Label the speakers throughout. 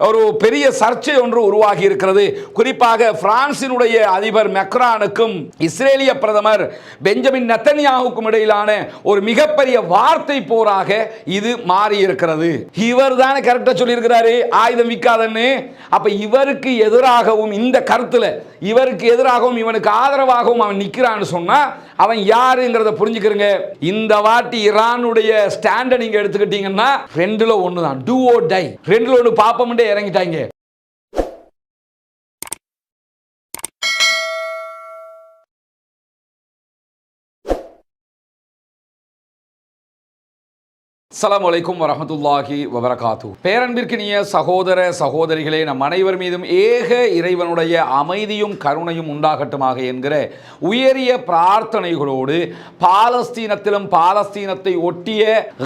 Speaker 1: ஒரு பெரிய சர்ச்சை ஒன்று உருவாகி இருக்கிறது. குறிப்பாக பிரான்சினுடைய அதிபர் மெக்ரானுக்கும் இஸ்ரேலிய பிரதமர் பெஞ்சமின் நெத்தன்யாவுக்கும் இடையிலான ஒரு மிகப்பெரிய வார்த்தை போராக இது மாறி இருக்கிறது இவர் தானே கரெக்டாக சொல்லியிருக்கிறாரு. ஆயுதம் விற்காதன்னு. அப்போ இவருக்கு எதிராகவும் இந்த கருத்தில் இவருக்கு எதிராகவும் இவனுக்கு ஆதரவாகவும் அவன் நிற்கிறான்னு சொன்னா அவன் யாருங்கிறத புரிஞ்சுக்கிறங்க. இந்த வாட்டி ஈரானுடைய ஸ்டாண்டை நீங்கள் எடுத்துக்கிட்டீங்கன்னா ரெண்டில் ஒன்று தான் டூ ஓ டை ரெண்டில் ஒன்று பாப்பமுண்டே இறங்கிட்டாங்க அஸ்லாம் அலைக்கும் வரமத்துல்லாஹி வபரகாத்து. பேரன்பிற்கினிய சகோதர சகோதரிகளே நம் அனைவர் மீதும் ஏக இறைவனுடைய அமைதியும் கருணையும் உண்டாகட்டுமாக என்கிற உயரிய பிரார்த்தனைகளோடு பாலஸ்தீனத்திலும் பாலஸ்தீனத்தை ஒட்டிய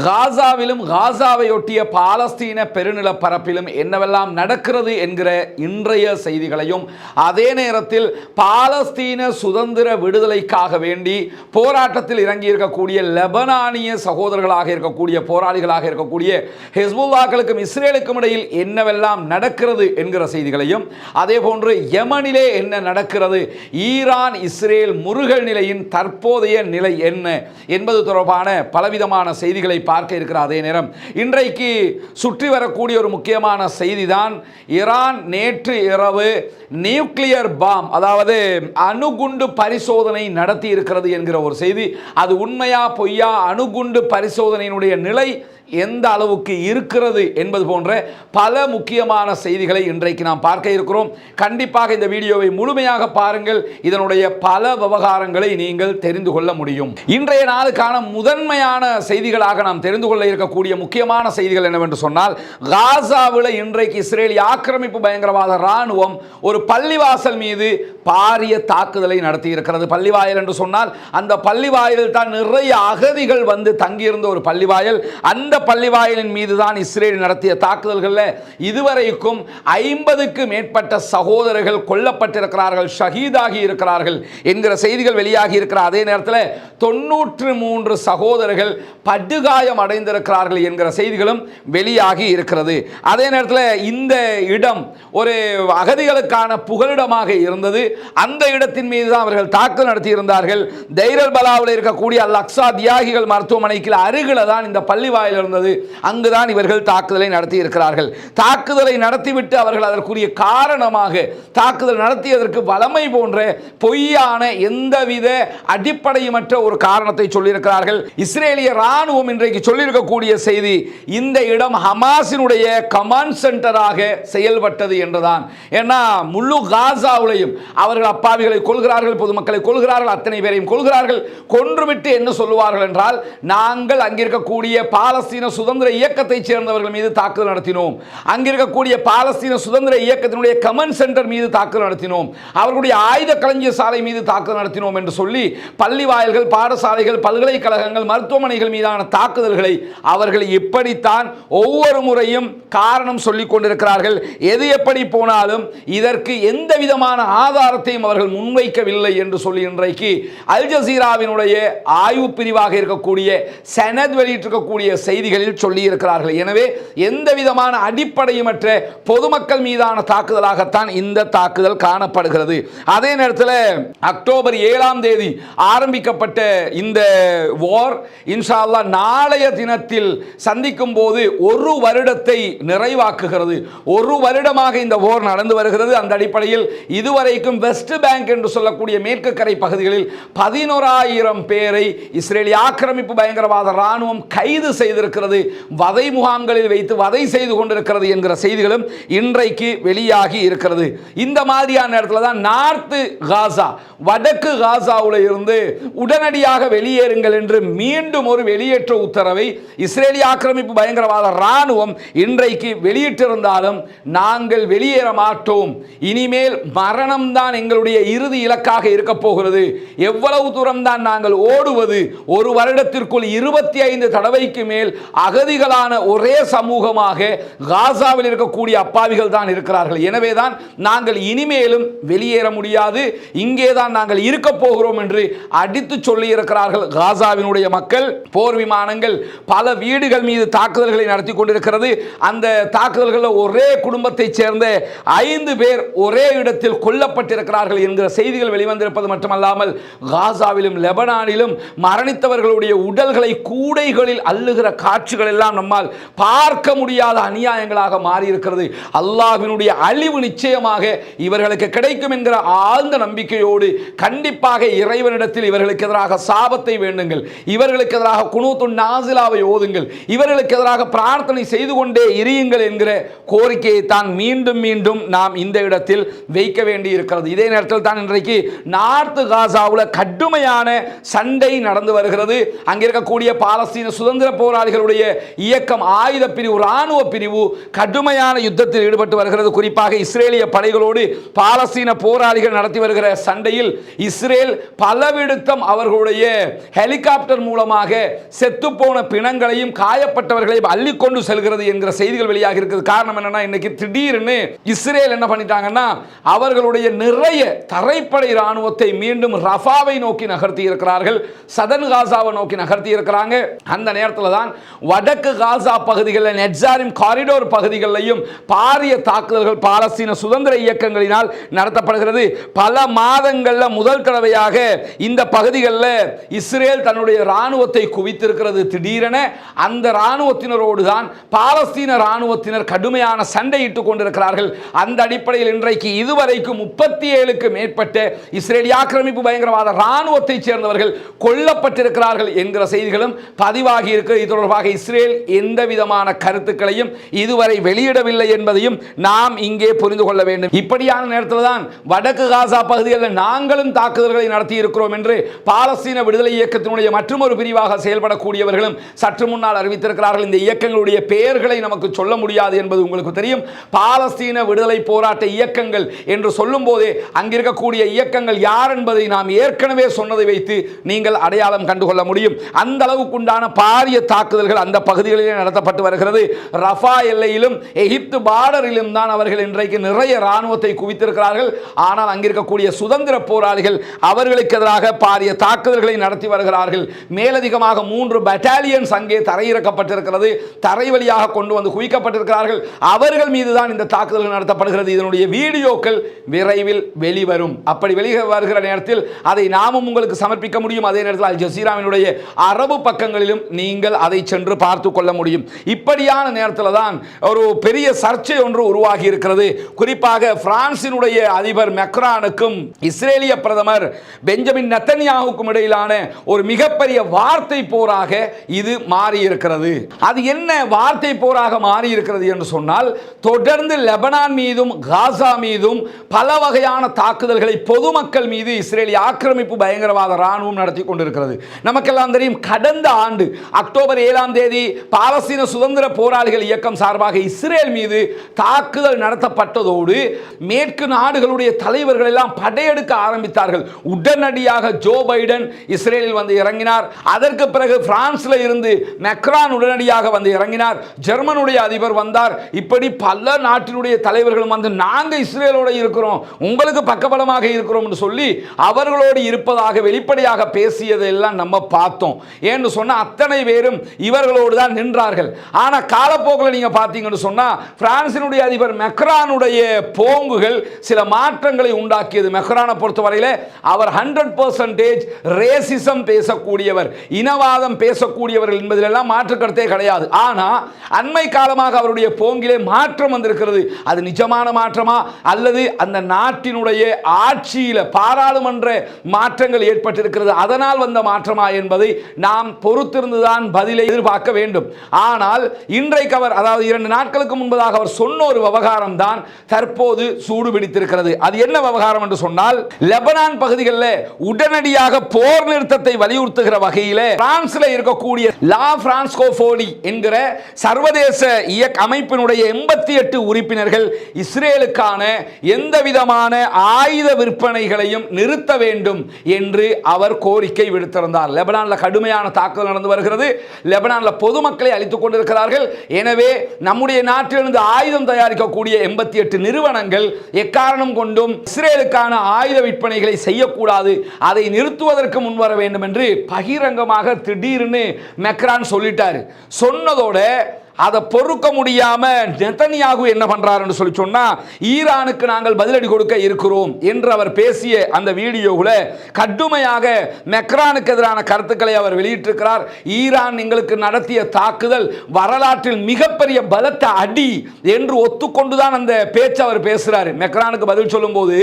Speaker 1: காசாவிலும் காசாவை ஒட்டிய பாலஸ்தீன பெருநில பரப்பிலும் என்னவெல்லாம் நடக்கிறது என்கிற இன்றைய செய்திகளையும் அதே நேரத்தில் பாலஸ்தீன சுதந்திர விடுதலைக்காக வேண்டி போராட்டத்தில் இறங்கியிருக்கக்கூடிய லெபனானிய சகோதரர்களாக இருக்கக்கூடிய போராட்டம் போராளிகளாக இருக்கக்கூடிய ஹெஸ்புல்லாக்களுக்கும் இஸ்ரேலுக்கும் இடையில் என்னவெல்லாம் நடக்கிறது என்கிற செய்திகளையும் அதே போன்று யமனிலே என்ன நடக்கிறது ஈரான் இஸ்ரேல் முருகல் நிலையின் தற்போதைய நிலை என்ன என்பது தொடர்பான பலவிதமான செய்திகளை பார்க்க இருக்கிற அதே நேரம். இன்றைக்கு சுற்றி வரக்கூடிய ஒரு முக்கியமான செய்திதான் ஈரான் நேற்று இரவு நியூக்ளியர் பாம் அதாவது அணுகுண்டு பரிசோதனை நடத்தி இருக்கிறது என்கிற ஒரு செய்தி. அது உண்மையா பொய்யா? அணுகுண்டு பரிசோதனையினுடைய நிலை Merci. எந்த அளவுக்கு இருக்கிறது என்பது போன்ற பல முக்கியமான செய்திகளை இன்றைக்கு நாம் பார்க்க இருக்கிறோம். கண்டிப்பாக இந்த வீடியோவை முழுமையாக பாருங்கள். இதனுடைய பல விவகாரங்களை நீங்கள் தெரிந்து கொள்ள முடியும். இன்றைய நாளுக்கான முதன்மையான செய்திகளாக நாம் தெரிந்து கொள்ள இருக்கக்கூடிய முக்கியமான செய்திகள் என்னவென்று சொன்னால் காசாவில் இன்றைக்கு இஸ்ரேலிய ஆக்கிரமிப்பு பயங்கரவாத இராணுவம் ஒரு பள்ளிவாசல் மீது பாரிய தாக்குதலை நடத்தி இருக்கிறது பள்ளிவாயல் என்று சொன்னால் அந்த பள்ளிவாயலில் தான் நிறைய அகதிகள் வந்து தங்கியிருந்த ஒரு பள்ளிவாயல். அந்த பள்ளிவாயலின் மீது தான் இஸ்ரேல் நடத்திய தாக்குதல்களில் இதுவரைக்கும் ஐம்பதுக்கு மேற்பட்ட சகோதரர்கள் கொல்லப்பட்டிருக்கிறார்கள் ஷஹீதாகி இருக்கிறார்கள் என்கிற செய்திகள் வெளியாகி இருக்கிற அதே நேரத்தில் தொன்னூற்று மூன்று சகோதரர்கள் படுகாயம் அடைந்திருக்கிறார்கள் என்கிற செய்திகளும் வெளியாகி இருக்கிறது. அதே நேரத்தில் இந்த இடம் ஒரு அகதிகளுக்கான புகலிடமாக இருந்தது. அந்த இடத்தின் மீது தான் அவர்கள் தாக்குதல் நடத்தியிருந்தார்கள். தைரல் பலாவில் இருக்கக்கூடிய அல் அக்ஸா தியாகிகள் மருத்துவமனைக்கு அருகில் தான் இந்த பள்ளி வாயில் இருந்தது. அங்குதான் இவர்கள் தாக்குதலை நடத்தி இருக்கிறார்கள் தாக்குதலை நடத்திவிட்டு அவர்கள் அதற்குரிய காரணமாக தாக்குதல் நடத்தியதற்கு வளமை போன்ற பொய்யான எந்தவித அடிப்படையுமற்ற ஒரு காரணத்தை சொல்லியிருக்கிறார்கள். இஸ்ரேலிய ராணுவம் இன்றைக்கு சொல்லியிருக்கக்கூடிய செய்தி இந்த இடம் ஹமாஸினுடைய கமாண்ட் சென்டராக செயல்பட்டது என்றுதான். ஏன்னா முழு காசாவுலையும் அவர்கள் அப்பாவிகளை கொள்கிறார்கள் பொதுமக்களை கொள்கிறார்கள் அத்தனை பேரையும் கொள்கிறார்கள் கொன்றுவிட்டு என்ன சொல்லுவார்கள் என்றால் நாங்கள் அங்கிருக்கக்கூடிய பாலஸ்தீன் பாலஸ்தீன சுதந்திர இயக்கத்தைச் சேர்ந்தவர்கள் மீது தாக்குதல் நடத்தினோம். அங்கிருக்கக்கூடிய பாலஸ்தீன சுதந்திர இயக்கத்தினுடைய கமன் சென்டர் மீது தாக்குதல் நடத்தினோம். அவர்களுடைய ஆயுத களஞ்சிய சாலை மீது தாக்குதல் நடத்தினோம் என்று சொல்லி பள்ளி வாயில்கள் பாடசாலைகள் பல்கலைக்கழகங்கள் மருத்துவமனைகள் மீதான தாக்குதல்களை அவர்கள் இப்படித்தான் ஒவ்வொரு முறையும் காரணம் சொல்லிக் கொண்டிருக்கிறார்கள். எது எப்படி போனாலும் இதற்கு எந்த விதமான ஆதாரத்தையும் அவர்கள் முன்வைக்கவில்லை என்று சொல்லி இன்றைக்கு அல் ஜசீராவினுடைய ஆய்வு பிரிவாக இருக்கக்கூடிய செனத் வெளியிட்டிருக்கக்கூடிய செய்தி செய்திகளில் சொல்லி இருக்கிறார்கள் எனவே எந்த விதமான அடிப்படையுமற்ற பொதுமக்கள் மீதான தாக்குதலாகத்தான் இந்த தாக்குதல் காணப்படுகிறது. அதே நேரத்தில் அக்டோபர் ஏழாம் தேதி ஆரம்பிக்கப்பட்ட இந்த வார் இன்ஷால்லா நாளைய தினத்தில் சந்திக்கும் போது ஒரு வருடத்தை நிறைவாக்குகிறது. ஒரு வருடமாக இந்த போர் நடந்து வருகிறது. அந்த அடிப்படையில் இதுவரைக்கும் வெஸ்ட் பேங்க் என்று சொல்லக்கூடிய மேற்கு கரை பகுதிகளில் பதினோராயிரம் பேரை இஸ்ரேலிய ஆக்கிரமிப்பு பயங்கரவாத ராணுவம் கைது செய்திருக்கிறது. வதை முகாம்களில் வைத்து வதை செய்து கொண்டிருக்கிறது என்கிற செய்திகளும் இன்றைக்கு வெளியாகி இருக்கிறது. இந்த மாதிரியான இடத்துல தான் நார்த்து காசா வடக்கு காசாவில் இருந்து உடனடியாக வெளியேறுங்கள் என்று மீண்டும் ஒரு வெளியேற்ற உத்தரவை இஸ்ரேலிய ஆக்கிரமிப்பு பயங்கரவாத ராணுவம் இன்றைக்கு வெளியிட்டிருந்தாலும் நாங்கள் வெளியேற மாட்டோம். இனிமேல் மரணம்தான் எங்களுடைய இறுதி இலக்காக இருக்க போகிறது. எவ்வளவு தூரம் தான் நாங்கள் ஓடுவது? ஒரு வருடத்திற்குள் இருபத்தி ஐந்து தடவைக்கு மேல் அகதிகளான ஒரே சமூகமாக காசாவில் இருக்கக்கூடிய அப்பாவிகள் தான் இருக்கிறார்கள். எனவே தான் நாங்கள் இனிமேலும் வெளியேற முடியாது. இங்கே தான் நாங்கள் இருக்க போகிறோம் என்று அடித்து சொல்லி இருக்கிறார்கள் காசாவினுடைய மக்கள். போர் விமானங்கள் பல வீடுகள் மீது தாக்குதல்களை நடத்தி கொண்டிருக்கிறது. அந்த தாக்குதல்களில் ஒரே குடும்பத்தைச் சேர்ந்த ஐந்து பேர் ஒரே இடத்தில் கொல்லப்பட்டிருக்கிறார்கள் என்கிற செய்திகள் வெளிவந்திருப்பது மட்டுமல்லாமல் காசாவிலும் லெபனானிலும் மரணித்தவர்களுடைய உடல்களை கூடைகளில் அள்ளுகிற காட்சிகள் எல்லாம் நம்மால் பார்க்க முடியாத அநியாயங்களாக மாறியிருக்கிறது. அல்லாஹினுடைய அழிவு நிச்சயமாக இவர்களுக்கு கிடைக்கும் என்கிற ஆழ்ந்த நம்பிக்கையோடு கண்டிப்பாக இறைவனிடத்தில் இவர்களுக்கு எதிராக சாபத்தை வேண்டுங்கள். இவர்களுக்கு எதிராக குனூத்து நாசிலாவை ஓதுங்கள். இவர்களுக்கு எதிராக பிரார்த்தனை செய்து கொண்டே எரியுங்கள் என்கிற கோரிக்கையை தான் மீண்டும் மீண்டும் நாம் இந்த இடத்தில் வைக்க வேண்டி இருக்கிறது இதே நேரத்தில் தான் இன்றைக்கு நார்த்து காசாவில் கடுமையான சண்டை நடந்து வருகிறது. அங்கே இருக்கக்கூடிய பாலஸ்தீன சுதந்திர போராளிகளுடைய இயக்கம் ஆயுத பிரிவு இராணுவ பிரிவு கடுமையான யுத்தத்தில் ஈடுபட்டு வருகிறது. குறிப்பாக இஸ்ரேலிய படைகளோடு பாலஸ்தீன போராளிகள் நடத்தி வருகிற சண்டையில் இஸ்ரேல் பலவிடுத்தம் அவர்களுடைய ஹெலிகாப்டர் மூலமாக செத்துப்போன பிணங்களையும் காயப்பட்டவர்களையும் அள்ளிக்கொண்டு செல்கிறது என்கிற செய்திகள் வெளியாக இருக்குது. காரணம் என்னன்னா இன்னைக்கு திடீர்னு இஸ்ரேல் என்ன பண்ணிட்டாங்கன்னா அவர்களுடைய நிறைய தரைப்படை இராணுவத்தை மீண்டும் ரஃபாவை நோக்கி நகர்த்தி இருக்கிறார்கள். சதன் காசாவை நோக்கி நகர்த்தி இருக்கிறாங்க. அந்த நேரத்தில் தான் வடக்கு காசா பகுதிகளில் நெட்சாரிம் காரிடோர் பகுதிகளிலையும் பாரிய தாக்குதல்கள் பாலஸ்தீன சுதந்திர இயக்கங்களினால் நடத்தப்படுகிறது. பல மாதங்களில் முதல் தடவையாக இந்த பகுதிகளில் இஸ்ரேல் தன்னுடைய இராணுவத்தை குவித்திருக்கிறது. திடீரென அந்த இராணுவத்தினரோடு தான் பாலஸ்தீன ராணுவத்தினர் கடுமையான சண்டையிட்டுக் கொண்டிருக்கிறார்கள். அந்த அடிப்படையில் இன்றைக்கு இதுவரைக்கும் முப்பத்தி ஏழுக்கு மேற்பட்ட இஸ்ரேலிய ஆக்கிரமிப்பு பயங்கரவாத இராணுவத்தைச் சேர்ந்தவர்கள் கொல்லப்பட்டிருக்கிறார்கள் என்கிற செய்திகளும் பதிவாகி இருக்கிறது. இது தொடர்பாக இஸ்ரேல் எந்த விதமான கருத்துக்களையும் இதுவரை வெளியிடவில்லை என்பதையும் நாம் இங்கே புரிந்து கொள்ள வேண்டும். இப்படியான நேரத்தில் தான் வடக்கு காசா பகுதிகளில் நாங்களும் தாக்குதல்களை நடத்தி இருக்கிறோம் என்று பாலஸ்தீன விடுதலை இயக்கத்தினுடைய மற்றொரு பிரிவாக செயல்படக்கூடியவர்களும் சற்று முன்னால் அறிவித்திருக்கிறார்கள். இந்த இயக்கங்களுடைய பெயர்களை நமக்கு சொல்ல முடியாது என்பது உங்களுக்கு தெரியும். பாலஸ்தீன விடுதலை போராட்ட இயக்கங்கள் என்று சொல்லும் போதே அங்கிருக்கக்கூடிய இயக்கங்கள் யார் என்பதை நாம் ஏற்கனவே சொன்னதை வைத்து நீங்கள் அடையாளம் கண்டுகொள்ள முடியும். அந்த அளவுக்குண்டான பாரிய தாக்குதல் தாக்குதல்கள் அந்த பகுதிகளிலே நடத்தப்பட்டு வருகிறது. ரஃபா எல்லையிலும் எகிப்து பார்டரிலும் தான் அவர்கள் இன்றைக்கு நிறைய ராணுவத்தை குவித்திருக்கிறார்கள். ஆனால் அங்கிருக்கக்கூடிய சுதந்திர போராளிகள் அவர்களுக்கு எதிராக பாரிய தாக்குதல்களை நடத்தி வருகிறார்கள். மேலதிகமாக மூன்று பட்டாலியன்ஸ் அங்கே தரையிறக்கப்பட்டிருக்கிறது. தரை வழியாக கொண்டு வந்து குவிக்கப்பட்டிருக்கிறார்கள். அவர்கள் மீதுதான் இந்த தாக்குதல்கள் நடத்தப்படுகிறது. இதனுடைய வீடியோக்கள் விரைவில் வெளிவரும். அப்படி வெளியே வருகிற நேரத்தில் அதை நாமும் உங்களுக்கு சமர்ப்பிக்க முடியும். அதே நேரத்தில் அல் ஜசீராவினுடைய அரபு பக்கங்களிலும் நீங்கள் அதை சென்று பார்த்து கொள்ள முடியும். இப்படியான நேரத்தில் தான் ஒரு பெரிய சர்ச்சை ஒன்று உருவாகி இருக்கிறது. குறிப்பாக பிரான்சினுடைய அதிபர் மெக்ரானுக்கும் இஸ்ரேலிய பிரதமர் பெஞ்சமின் நெத்தன்யாவுக்கும் இடையிலான ஒரு மிகப்பெரிய வார்த்தை போராக இது மாறி இருக்கிறது அது என்ன வார்த்தை போராக மாறி இருக்கிறது என்று சொன்னால் தொடர்ந்து லெபனான் மீதும் காசா மீதும் பல வகையான தாக்குதல்களை பொதுமக்கள் மீது இஸ்ரேலிய ஆக்கிரமிப்பு பயங்கரவாத ராணுவம் நடத்தி கொண்டிருக்கிறது. நமக்கெல்லாம் தெரியும் கடந்த ஆண்டு அக்டோபர் ஏழாம் ஒன்பதாம் தேதி பாலஸ்தீன சுதந்திர போராளிகள் இயக்கம் சார்பாக இஸ்ரேல் மீது தாக்குதல் நடத்தப்பட்டதோடு மேற்கு நாடுகளுடைய தலைவர்கள் எல்லாம் படையெடுக்க ஆரம்பித்தார்கள். உடனடியாக ஜோ பைடன் இஸ்ரேலில் வந்து இறங்கினார். அதற்கு பிறகு பிரான்ஸ்ல இருந்து மெக்ரான் உடனடியாக வந்து இறங்கினார். ஜெர்மனுடைய அதிபர் வந்தார். இப்படி பல நாட்டினுடைய தலைவர்களும் வந்து நாங்கள் இஸ்ரேலோட இருக்கிறோம். உங்களுக்கு பக்கபலமாக இருக்கிறோம் சொல்லி அவர்களோடு இருப்பதாக வெளிப்படையாக பேசியதெல்லாம் நம்ம பார்த்தோம். ஏன்னு சொன்னால் அத்தனை பேரும் இவர்களோடு தான் நின்றார்கள். ஆனால் காலப்போக்கில் நீங்கள் பார்த்தீங்கன்னு சொன்னால் பிரான்சினுடைய அதிபர் மெக்ரானுடைய போங்குகள் சில மாற்றங்களை உண்டாக்கியது. மெக்ரானை பொறுத்தவரையில் அவர் ஹண்ட்ரட் பர்சன்டேஜ் ரேசிசம் பேசக்கூடியவர் இனவாதம் பேசக்கூடியவர்கள் என்பதிலெல்லாம் மாற்றுக்கருத்தே கிடையாது. ஆனால் அண்மை காலமாக அவருடைய போங்கிலே மாற்றம் வந்திருக்கிறது. அது நிஜமான மாற்றமா? அல்லது அந்த நாட்டினுடைய ஆட்சியில் பாராளுமன்ற மாற்றங்கள் ஏற்பட்டிருக்கிறது. அதனால் வந்த மாற்றமா என்பதை நாம் பொறுத்திருந்துதான் பதிலை எதிர்பார்க்க வேண்டும். ஆனால் இன்றைக்கு அவர் அதாவது இரண்டு நாட்களுக்கு முன்பதாக அவர் சொன்ன ஒரு விவகாரம் தான் தற்போது சூடு பிடித்திருக்கிறது. அது என்ன விவகாரம் என்று சொன்னால் லெபனான் பகுதிகளில் உடனடியாக போர் நிறுத்தத்தை வலியுறுத்துகிற வகையில் பிரான்ஸ்ல இருக்கக்கூடிய லா பிரான்ஸ்கோபோலி என்கிற சர்வதேச இயக்க அமைப்பினுடைய எண்பத்தி எட்டு உறுப்பினர்கள் இஸ்ரேலுக்கான எந்த விதமான ஆயுத விற்பனைகளையும் நிறுத்த வேண்டும் என்று அவர் கோரிக்கை விடுத்திருந்தார். லெபனானில் கடுமையான தாக்குதல் நடந்து வருகிறது. லெபனான் லெபனானில் பொதுமக்களை அழித்துக் கொண்டிருக்கிறார்கள். எனவே நம்முடைய நாட்டிலிருந்து ஆயுதம் தயாரிக்கக்கூடிய எண்பத்தி எட்டு நிறுவனங்கள் எக்காரணம் கொண்டும் இஸ்ரேலுக்கான ஆயுத விற்பனைகளை செய்யக்கூடாது. அதை நிறுத்துவதற்கு முன்வர வேண்டும் என்று பகிரங்கமாக திடீர்னு மெக்ரான் சொல்லிட்டார். சொன்னதோட அதை பொறுக்க முடியாம நெத்தனியாகு என்ன பண்றாருன்னு சொல்லி சொன்னா ஈரானுக்கு நாங்கள் பதிலடி கொடுக்க இருக்கிறோம் என்று அவர் பேசிய அந்த வீடியோவில் கடுமையாக மெக்ரானுக்கு எதிரான கருத்துக்களை அவர் வெளியிட்டிருக்கிறார். ஈரான் எங்களுக்கு நடத்திய தாக்குதல் வரலாற்றில் மிகப்பெரிய பலத்த அடி என்று ஒத்துக்கொண்டுதான் அந்த பேச்சு அவர் பேசுறாரு. மெக்ரானுக்கு பதில் சொல்லும்போது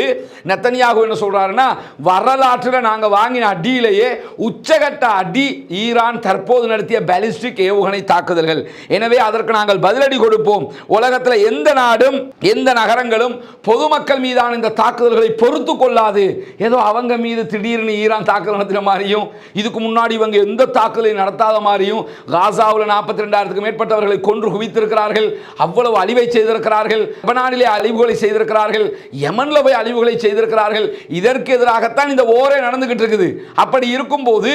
Speaker 1: நெத்தனியாகு என்ன சொல்றாருன்னா வரலாற்றில் நாங்கள் வாங்கின அடியிலேயே உச்சகட்ட அடி ஈரான் தற்போது நடத்திய பாலிஸ்டிக் ஏவுகணை தாக்குதல்கள். எனவே அதற்கு நாங்கள் பதிலடி கொடுப்போம். உலகத்தில் எந்த நாடும் எந்த நகரங்களும் பொதுமக்கள் மீதான இந்த தாக்குதல்களை பொறுத்து கொள்ளாது. ஏதோ அவங்க மீது திடீர்னு ஈரான் தாக்குதல் நடத்தின மாதிரியும் இதுக்கு முன்னாடி இவங்க எந்த தாக்குதலையும் நடத்தாத மாதிரியும் காசாவில் நாற்பத்தி ரெண்டாயிரத்துக்கு மேற்பட்டவர்களை கொன்று குவித்திருக்கிறார்கள். அவ்வளவு அழிவை செய்திருக்கிறார்கள். லெபனானிலே அழிவுகளை செய்திருக்கிறார்கள். யமனில் போய் அழிவுகளை செய்திருக்கிறார்கள். இதற்கு எதிராகத்தான் இந்த ஓரே நடந்துகிட்டு இருக்குது. அப்படி இருக்கும்போது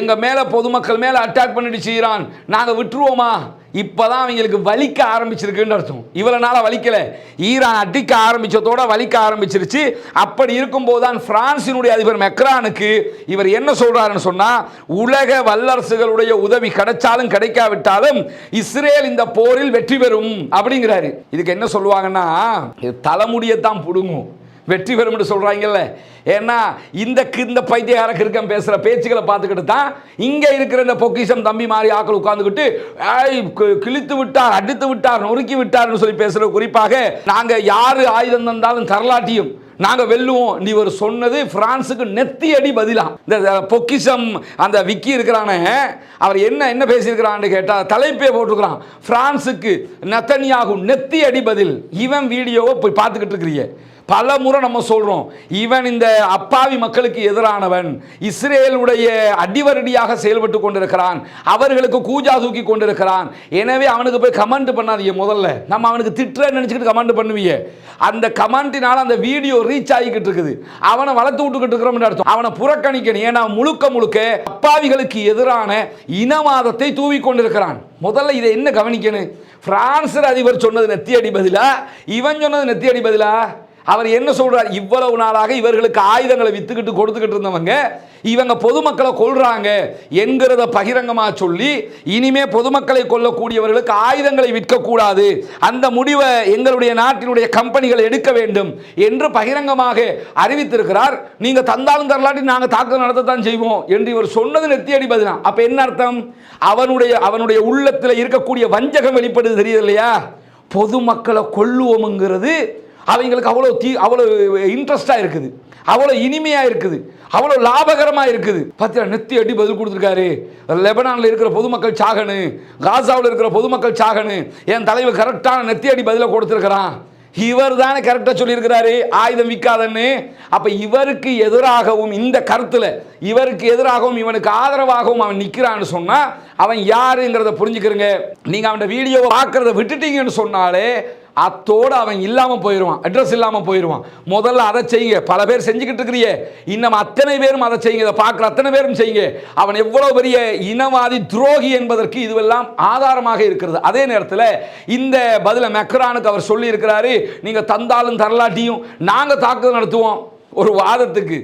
Speaker 1: எங்க மேலே பொதுமக்கள் மேலே அட்டாக் பண்ணிடுச்சு ஈரான். நாங்கள் விட்டுருவோமா? இப்பதான் அவங்களுக்கு வலிக்க ஆரம்பிச்சிருக்குன்னு அர்த்தம். இவ்வளோ நாளாக வலிக்கலை. ஈரான் அடிக்க ஆரம்பித்ததோடு வலிக்க ஆரம்பிச்சிருச்சு. அப்படி இருக்கும்போது தான் பிரான்சினுடைய அதிபர் மெக்ரானுக்கு இவர் என்ன சொல்கிறாருன்னு சொன்னால் உலக வல்லரசுகளுடைய உதவி கிடைச்சாலும் கிடைக்காவிட்டாலும் இஸ்ரேல் இந்த போரில் வெற்றி பெறும் அப்படிங்கிறாரு. இதுக்கு என்ன சொல்லுவாங்கன்னா இது தலைமுடியத்தான் புடுங்கும். வெற்றி பெறும் என்று ஏன்னா இந்த இந்த பைத்தியகார கிருக்கம் பேசுகிற பேச்சுக்களை பார்த்துக்கிட்டு தான் இங்கே இருக்கிற இந்த பொக்கிஷம் தம்பி மாதிரி ஆக்கள் உட்காந்துக்கிட்டு ஆய் கிழித்து விட்டார் அடித்து விட்டார் நொறுக்கி விட்டார்னு சொல்லி பேசுற குறிப்பாக நாங்கள் யார் ஆயுதம் தந்தாலும் தரலாட்டியும் நாங்கள் வெல்லுவோம். நீ ஒரு சொன்னது பிரான்ஸுக்கு நெத்தி அடி பதிலாம் இந்த பொக்கிஷம் அந்த விக்கி இருக்கிறானே அவர் என்ன என்ன பேசியிருக்கிறான்னு கேட்டால் தலைப்பே போட்டிருக்கிறான். பிரான்ஸுக்கு நெத்தனியாகும் நெத்தி அடி பதில். இவன் வீடியோவை போய் பார்த்துக்கிட்டு இருக்கிறீங்க பல முறை நம்ம சொல்கிறோம் இவன் இந்த அப்பாவி மக்களுக்கு எதிரானவன். இஸ்ரேலுடைய அடிவரடியாக செயல்பட்டு கொண்டிருக்கிறான். அவர்களுக்கு கூஜா தூக்கி கொண்டிருக்கிறான். எனவே அவனுக்கு போய் கமெண்ட் பண்ணாதீங்க முதல்ல. நம்ம அவனுக்கு திட்டுற நினச்சிக்கிட்டு கமெண்ட் பண்ணுவீங்க அந்த கமெண்ட்டினால அந்த வீடியோ ரீச் ஆகிக்கிட்டு இருக்குது. அவனை வளர்த்து விட்டுக்கிட்டு இருக்கிறோம்னு அர்த்தம். அவனை புறக்கணிக்கணும். ஏன்னா முழுக்க முழுக்க அப்பாவிகளுக்கு எதிரான இனவாதத்தை தூவி கொண்டிருக்கிறான். முதல்ல இதை என்ன கவனிக்கணும்? பிரான்ஸ் அதிபர் சொன்னது நெத்தி அடி பதிலா? இவன் சொன்னது நெத்தி அடி பதிலா? அவர் என்ன சொல்றார்? இவ்வளவு நாளாக இவர்களுக்கு ஆயுதங்களை வித்துக்கிட்டு கொடுத்துக்கிட்டு இருந்தவங்க இவங்க பொதுமக்களை கொள்றாங்க என்கிறத பகிரங்கமா சொல்லி இனிமே பொதுமக்களை கொல்லக்கூடியவர்களுக்கு ஆயுதங்களை விற்கக்கூடாது. அந்த முடிவை எங்களுடைய நாட்டினுடைய கம்பெனிகள் எடுக்க வேண்டும் என்று பகிரங்கமாக அறிவித்திருக்கிறார். நீங்க தந்தாலும் தரலாட்டி நாங்க தாக்குதல் நடத்தத்தான் செய்வோம் என்று இவர் சொன்னது நெத்தி அடிப்பதுனா அப்ப என்ன அர்த்தம்? அவனுடைய அவனுடைய உள்ளத்தில் இருக்கக்கூடிய வஞ்சகம் வெளிப்படுது தெரியுது இல்லையா? பொதுமக்களை கொல்லுவோம்ங்கிறது அவங்களுக்கு அவ்வளோ தீ அவ்வளோ இன்ட்ரெஸ்டாக இருக்குது. அவ்வளோ இனிமையாக இருக்குது. அவ்வளோ லாபகரமாக இருக்குது. பார்த்தீங்களா நெத்தி அடி பதில் கொடுத்துருக்காரு. லெபனானில் இருக்கிற பொதுமக்கள் சாகனு காசாவில் இருக்கிற பொதுமக்கள் சாகனு என் தலைவர் கரெக்டான நெத்தி அடி பதிலை கொடுத்துருக்கிறான். இவர் தானே கரெக்டாக சொல்லியிருக்கிறாரு. ஆயுதம் விற்காதன்னு அப்போ இவருக்கு எதிராகவும் இந்த கருத்தில் இவருக்கு எதிராகவும் இவனுக்கு ஆதரவாகவும் அவன் நிற்கிறான்னு சொன்னால் அவன் யாருங்கிறத புரிஞ்சுக்கிறங்க. நீங்கள் அவன் வீடியோவை பார்க்குறத விட்டுட்டீங்கன்னு சொன்னாலே அத்தோடு அவன் இல்லாமல் போயிடுவான் அட்ரஸ் இல்லாமல் போயிடுவான் முதல்ல அதை செய்யுங்க. பல பேர் செஞ்சுக்கிட்டு இருக்கிறியே. இன்னும் அத்தனை பேரும் அதை செய்யுங்க. இதை பார்க்குற அத்தனை பேரும் செய்யுங்க. அவன் எவ்வளோ பெரிய இனவாதி துரோகி என்பதற்கு இதுவெல்லாம் ஆதாரமாக இருக்கிறது. அதே நேரத்தில் இந்த பதிலை மெக்ரானுக்கு அவர் சொல்லியிருக்கிறாரு. நீங்கள் தந்தாலும் தரலாட்டியும் நாங்கள் தாக்குதல் நடத்துவோம். ஒரு வாதத்துக்கு.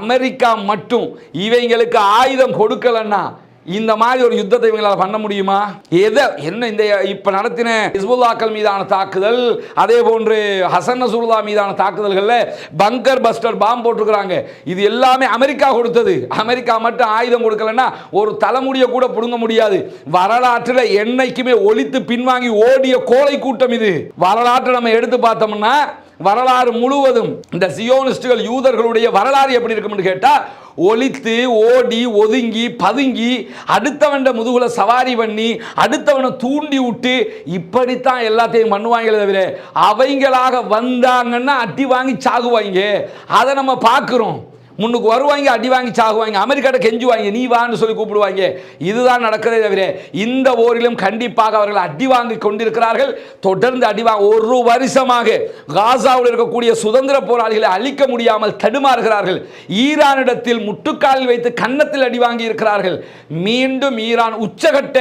Speaker 1: அமெரிக்கா மட்டும் இவங்களுக்கு ஆயுதம் கொடுக்கலன்னா இந்த மாதிரி ஒரு யுத்தத்தை இவங்களால் பண்ண முடியுமா? எதை? என்ன இந்த இப்போ நடத்தின ஹிஸ்புல்லாக்கள் மீதான தாக்குதல் அதே போன்று ஹசன் நசூல்லா மீதான தாக்குதல்களில் பங்கர் பஸ்டர் பாம்பு போட்டிருக்கிறாங்க. இது எல்லாமே அமெரிக்கா கொடுத்தது. அமெரிக்கா மட்டும் ஆயுதம் கொடுக்கலன்னா ஒரு தலைமுடியை கூட பிடுங்க முடியாது. வரலாற்றில் என்னைக்குமே ஒழித்து பின்வாங்கி ஓடிய கோலை கூட்டம் இது. வரலாற்றை நம்ம எடுத்து பார்த்தோம்னா வரலாறு முழுவதும் இந்த சியோனிஸ்டுகள் யூதர்களுடைய வரலாறு எப்படி இருக்கும்னு கேட்டால் ஒலித்து ஓடி ஒதுங்கி பதுங்கி அடுத்தவன் முதுகுல சவாரி பண்ணி அடுத்தவனை தூண்டி விட்டு இப்படித்தான் எல்லாத்தையும் பண்ணுவாங்களே தவிர அவங்களாக வந்தாங்கன்னா அட்டி வாங்கி சாகுவாங்க அதை நம்ம பார்க்குறோம். முன்னுக்கு வருவாங்க அடி வாங்கி சாகுவாங்க. அமெரிக்காட்ட கெஞ்சுவாங்க நீ வான்னு சொல்லி கூப்பிடுவாங்க. இதுதான் நடக்கிறதே தவிர இந்த ஓரிலும் கண்டிப்பாக அவர்கள் அடி வாங்கி கொண்டிருக்கிறார்கள். தொடர்ந்து அடி வாங்க ஒரு வருஷமாக காசாவில் இருக்கக்கூடிய சுதந்திர போராளிகளை அழிக்க முடியாமல் தடுமாறுகிறார்கள். ஈரானிடத்தில் முட்டுக்காலில் வைத்து கன்னத்தில் அடி வாங்கி இருக்கிறார்கள். மீண்டும் ஈரான் உச்சகட்ட